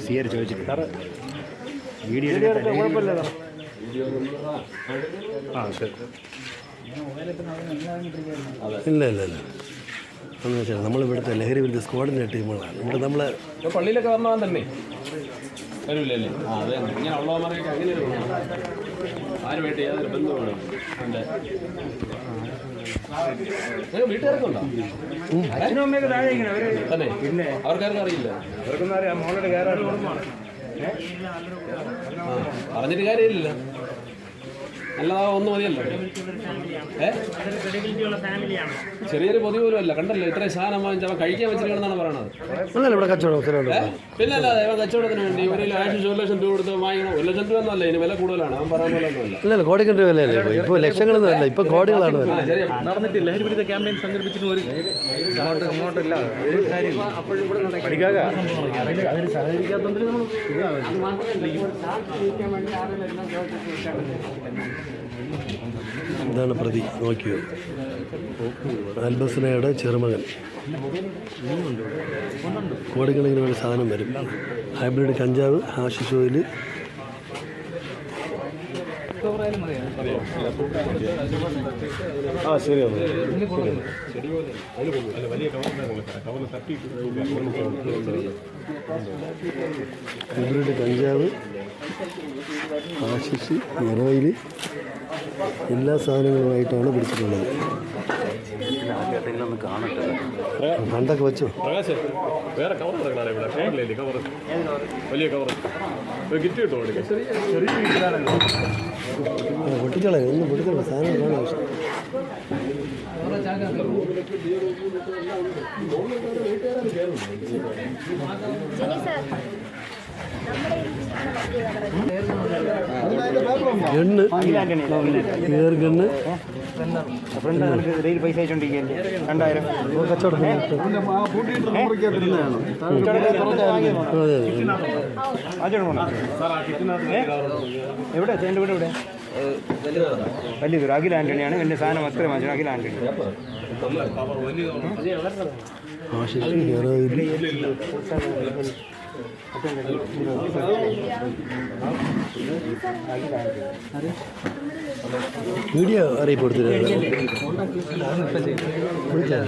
C R ചോദിച്ചിട്ട് sir video ആ ശരി. ഇല്ല ഇല്ല ഇല്ല. എന്ന് വെച്ചാൽ നമ്മൾ ഇവിടുത്തെ ലഹരി വിരുദ്ധ സ്ക്വാഡിന്റെ ടീമുകളാണ്. ഇവിടെ നമ്മൾ പള്ളിയിലൊക്കെ വന്നാൽ തന്നെ. വരൂലല്ലേ ആ അതെ ഇങ്ങനെ ഉള്ളവന്മാർക്ക് അങ്ങനെ ഒരു ഗുണം. ആരുമായിട്ട് യാതൊരു ബന്ധമാണ് എന്റെ നിങ്ങൾ വീട്ടുകാരൊക്കെ ഉണ്ടോ? അച്ഛനും അമ്മയൊക്കെ താഴെ തന്നെ? പിന്നെ അവർക്കാർക്കും അറിയില്ല. അവർക്കൊന്നും അറിയാം മോളുടെ കയറാറ് പറഞ്ഞിട്ട് കാര്യമില്ല നല്ലതാ ഒന്ന് മതിയല്ലോ. ചെറിയൊരു പൊതി പോലും അല്ല. കണ്ടല്ലോ ഇത്രയും സാധനം വാങ്ങിച്ച് അവൻ കഴിക്കാൻ വെച്ചിരിക്കണമെന്നാണ് പറയണത്. അല്ലല്ല ഇവിടെ കച്ചവടം? പിന്നെ അല്ലാതെ ഇവൻ കച്ചവടത്തിന് വേണ്ടി ഒരു ലക്ഷം ഒരു ലക്ഷം രൂപ കൊടുത്ത് വാങ്ങിക്കണം ഒരു ലക്ഷം രൂപ ഒന്നുമല്ല ഇനി വില കൂടുതലാണ്. അവൻ പറയാൻ പോലെ ഒന്നുമല്ല. ഇല്ല ഇല്ല കോടിക്കണ വിലയല്ലേ ഇപ്പോൾ ലക്ഷങ്ങളൊന്നും അല്ല ഇപ്പോൾ കോടികളാണ് നടന്നിട്ട് ലഹരി വിരുദ്ധ ക്യാമ്പയിൻ സംഘടിപ്പിച്ചിട്ട് ഒരു അങ്ങോട്ട് ഇങ്ങോട്ടില്ല ഒരു കാര്യമില്ല. പഠിക്കാക? അതിന് അതിന് സഹകരിക്കാത്തതിന് നമ്മൾ ഇതാണ് പ്രതി? നോക്കിയോ. ആൽബസനയുടെ ചെറുമകൻ. കോടിക്കണക്കിന് വേണ്ടി സാധനം വരും. ഹൈബ്രിഡ് കഞ്ചാവ് ഓയിൽ ആ ശരിയാണ് ഹൈബ്രിഡ് കഞ്ചാവ് ഹാഷിഷ് ഹെറോയിൽ എല്ലാ സാധനങ്ങളുമായിട്ടാണ് പിടിച്ചിട്ടുള്ളത്. പണ്ടൊക്കെ വെച്ചോ. പ്രകാശ് വേറെ കവർ ഇറങ്ങണേ ഇവിടെ? കവറില്ലേ കവർ വലിയ കവർ ഒരു ഗിഫ്റ്റ് കിട്ടുമോ പൊട്ടിക്കളെ ഒന്നും പൊട്ടിക്കള സാധനം കാണാം ജിനി സർ നമ്മുടെ ഗണ്ണ് ഫ്രണ്ട് എവിടെ എന്റെ വീട് എവിടെ വലിയ അഖിൽ ആന്റണിയാണ് എന്റെ സാധനം അത്ര മാറ്റി അഖിൽ ആന്റണി ആ ഹെറോയിൽ വീഡിയോ അറിയിപ്പ് വിളിച്ചാൽ